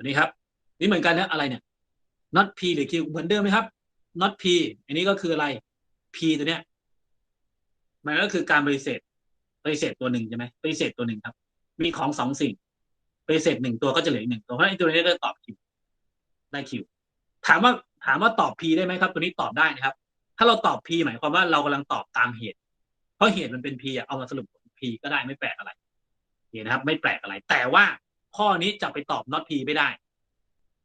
ตัวนี้ครับ นี่เหมือนกันนะอะไรเนี่ย not p หรือ q เหมือนเดิมไหมครับ not p อันนี้ก็คืออะไร p ตัวเนี้ยมันก็คือการปฏิเสธปฏิเสธตัวหนึ่งใช่ไหมปฏิเสธตัวหนึ่งครับ มีของสองสิ่งปฏิเสธหนึ่งตัวก็จะเหลืออีกหนึ่งตัวเพราะฉะนั้นไอ้ตัวนี้ก็ตอบ q ได้ q ถามว่าถามว่าตอบ p ได้ไหมครับ ตัวนี้ตอบได้นะครับ ถ้าเราตอบ p หมายความว่าเรากำลังตอบตามเหตุ เพราะเหตุมันเป็น p อะเอามาสรุปผล p ก็ได้ไม่แปลกอะไรเห็นนะครับ ไม่แปลกอะไร แต่ว่า ข้อนี้จะไปตอบ not p ไม่ได้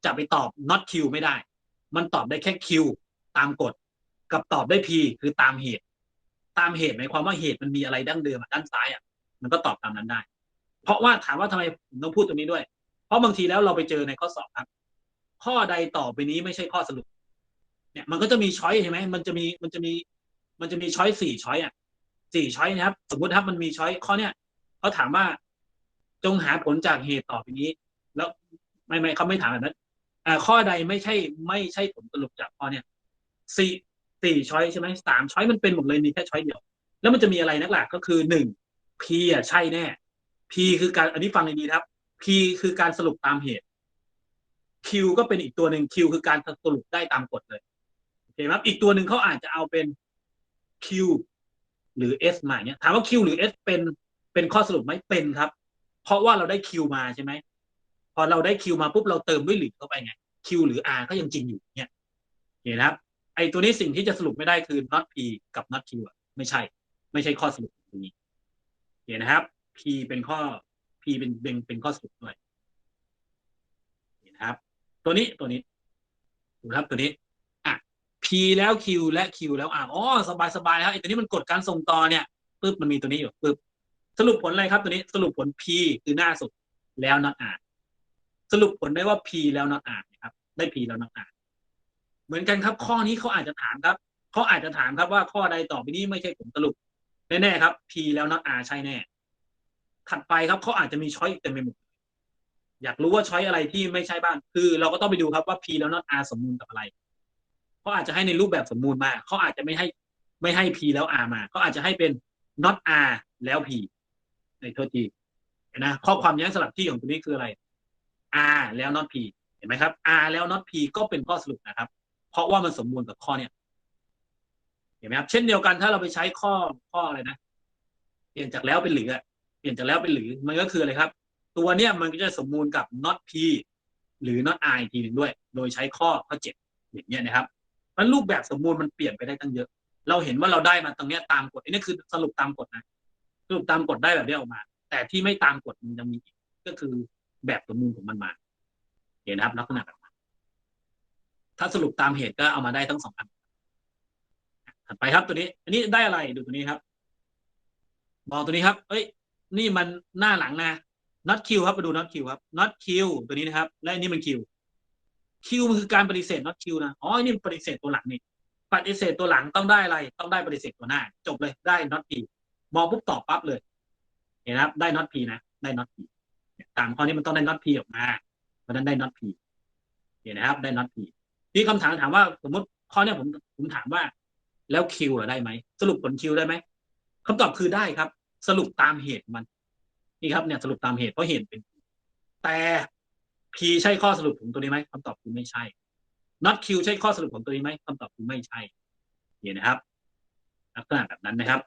จะไปตอบ not q ไม่ได้ มันตอบได้แค่ q ตามกฎ กับตอบได้ p คือตามเหตุ ตามเหตุหมายความว่าเหตุมันมีอะไรดั้งเดิมด้านซ้ายอะ มันก็ตอบตามนั้นได้ เพราะว่าถามว่าทำไมผมต้องพูดตรงนี้ด้วย เพราะบางทีแล้วเราไปเจอในข้อสอบครับ ข้อใดต่อไปนี้ไม่ใช่ข้อสรุป เนี่ยมันก็จะมีช้อยใช่ไหมมันจะมีมันจะมี มันจะมีช้อยสี่ช้อยอะสี่ช้อยนะครับ สมมติครับมันมีช้อยข้อเนี้ยเขาถามว่า จงหาผลจากเหตุต่อไปนี้ แล้วไม่ไม่เขาไม่ถามแบบนั้นอ่าข้อใดไม่ใช่ ไม่ใช่ผลสรุปจากข้อเนี้ยสี่สี่ช้อยใช่ไหมสามช้อยมันเป็นหมดเลยมีแค่ช้อยเดียว แล้วมันจะมีอะไรนักหลักก็คือหนึ่ง P อะใช่แน่ P คือการอันนี้ฟังดีๆครับ P คือการสรุปตามเหตุ Q ก็เป็นอีกตัวหนึ่ง Q คือการสรุปได้ตามกฎเลยโอเคไหมครับอีกตัวหนึ่งเขาอาจจะเอาเป็น Q หรือ S มาเนี่ยถามว่า Q หรือ S เป็นเป็นข้อสรุปไหมเป็นครับ เพราะว่าเราได้ Q มาใช่ไหมพอเราได้ Q มาปุ๊บเราเติมด้วยหรือเข้าไปไง Q หรือ R ก็ยังจริงอยู่เนี่ยโอเคนะครับไอตัวนี้สิ่งที่จะสรุปไม่ได้คือ not P กับ not Q อะไม่ใช่ ไม่ใช่ข้อสรุปตรงนี้โอเคนะครับ P เป็นข้อ P เป็นเป็นเป็นข้อสรุปด้วยเห็นะครับ ตัวนี้ตัวนี้ดูครับตัวนี้อะ P แล้ว Q และ Q แล้ว R อ๋อสบายสบายครับไอ้ตัวนี้มันกดการส่งต่อเนี่ยปึ๊บมันมีตัวนี้อยู่ปึ๊บ สรุปผลอะไรครับตัวนี้สรุปผล P คือหน้าสุดแล้ว not R สรุปผลได้ว่า P แล้ว not R นะครับ ได้ P แล้ว not R เหมือนกันครับข้อนี้เขาอาจจะถามครับเขาอาจจะถามครับว่าข้อใดต่อไปนี้ไม่ใช่ผลสรุปแน่ๆครับ P แล้ว not R ใช่แน่ ถัดไปครับเขาอาจจะมีช้อยอีกเต็มไปหมดอยากรู้ว่าช้อยอะไรที่ไม่ใช่บ้างคือ เราก็ต้องไปดูครับว่า P แล้ว not R สมมูลกับอะไรเขาอาจจะให้ในรูปแบบสมมูลมาเขาอาจจะไม่ให้ไม่ให้ P แล้ว R มาเขาอาจจะให้เป็น not R แล้ว P ในโทษทีเห็นนะข้อความย้งสลับที่ของตัวนี้คืออะไร R แล้ว not P เห็นไหมครับ R แล้ว not P ก็เป็นข้อสรุปนะครับ เพราะว่ามันสมบูรณ์กับข้อเนี้ยเห็นไหมครับ เช่นเดียวกันถ้าเราไปใช้ข้อข้ออะไรนะเปลี่ยนจากแล้วเป็นหรืออะเปลี่ยนจากแล้วเป็นหรือมันก็คืออะไรครับ ตัวเนี้ยมันก็จะสมบูรณ์กับ not p หรือ not r อีกทีหนึ่งด้วย โดยใช้ข้อข้อเจ็ดอย่างเงี้ยนะครับมันรูปแบบสมบูรณ์มันเปลี่ยนไปได้ตั้งเยอะ เราเห็นว่าเราได้มาตรงเนี้ยตามกฎอันนี้คือสรุปตามกฎนะ สรุปตามกฎได้แบบนี้ออกมา แต่ที่ไม่ตามกฎมันยังมีอีกก็คือแบบสมบูรณ์ของมันมา เห็นนะครับ ลักษณะแบบถ้าสรุปตามเหตุก็เอามาได้ทั้งสองอันถัดไปครับตัวนี้ อันนี้ได้อะไรดูตัวนี้ครับมองตัวนี้ครับ เอ้ย นี่มันหน้าหลังนะ not q ครับมาดู not q ครับ not q ตัวนี้นะครับ และอันนี้มัน q q มันคือการปฏิเสธ not q นะ อ๋อ นี่มันปฏิเสธตัวหลังนี่ ปฏิเสธตัวหลังต้องได้อะไร ต้องได้ปฏิเสธตัวหน้า จบเลย ได้ not p มองปุ๊บตอบปั๊บเลย เห็นนะครับได้ not p นะได้ not p ตามข้อนี้มันต้องได้ not p ออกมาเพราะนั้นได้ not p เห็นนะครับ ได้ not p นี่คำถามถามว่าสมมติข้อนี้ผมผมถามว่า แล้ว q อได้ไหมสรุปผล q ได้ไหมคำตอบคือได้ครับ สรุปตามเหตุมัน นี่ครับเนี่ยสรุปตามเหตุเพราะเหตุเป็น แต่ P ใช่ข้อสรุปของตัวนี้ไหมคำตอบคือไม่ใช่ not Q ใช่ข้อสรุปของตัวนี้ไหมคำตอบคือไม่ใช่เห็นนะครับลักษณะแบบนั้นนะครับ